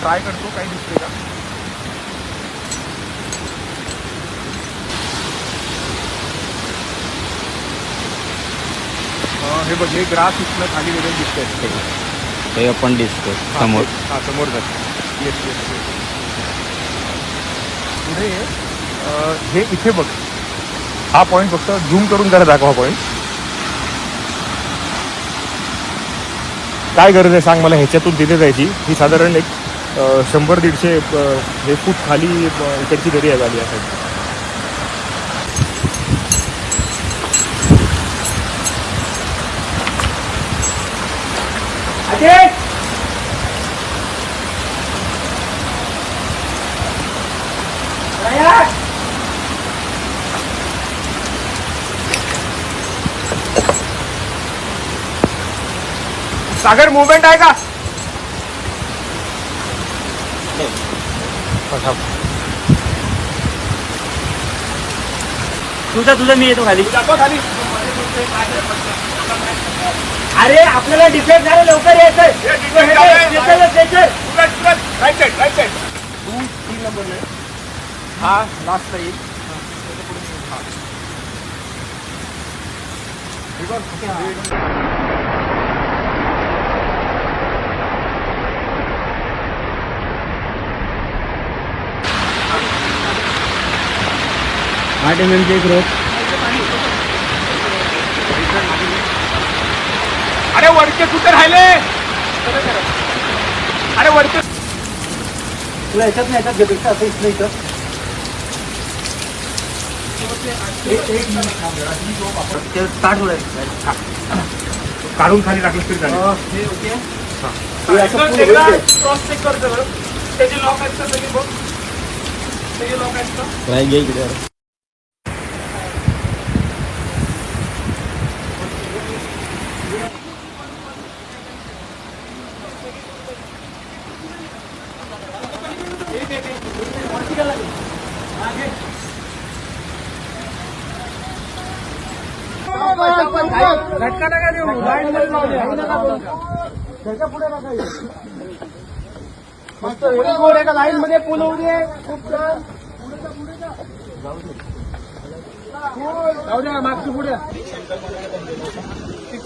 Try करतो काही दिसते का हे बघ हे ग्रास इथलं खाली वगैरे दिसतंय. ते आपण दिसतो समोर. हा समोर जात. येस येस पुढे हे इथे बघ. हा पॉईंट फक्त झूम करून करा दाखवा पॉईंट काय गरज आहे सांग मला ह्याच्यातून तिथे जायची? ही साधारण एक शंभर दीडशे हे फूट खाली इकडची दरी आहे झाली आहे सागर मुवमेंट आहे का? हा, तुझा तुझा मी येतो खाली. दाखवा खाली. अरे आपल्याला डिफेक्ट झालं लवकर यायचंय. हे टू तीन नंबर हा लास्ट येईल. हा. हे. आठ एम एमची एक रोप अरे वरचे कुठे राहिले? अरे वरचे तुला याच्यात नाही याच्यात घेतो असं इथलं इथं. काढून खाली टाकलं तरी चालेल. क्रॉस चेक करतो त्याचे लॉक आहेत का? सगळे बघ. त्याचे लॉक आहेत का? झटका नका देऊ लाईन मध्ये जाऊ दे. त्याच्या पुढे नका मस्त व्हेरी एका लाईन मध्ये पूल होऊ दे खूप छान जाऊ द्या मागची पुढे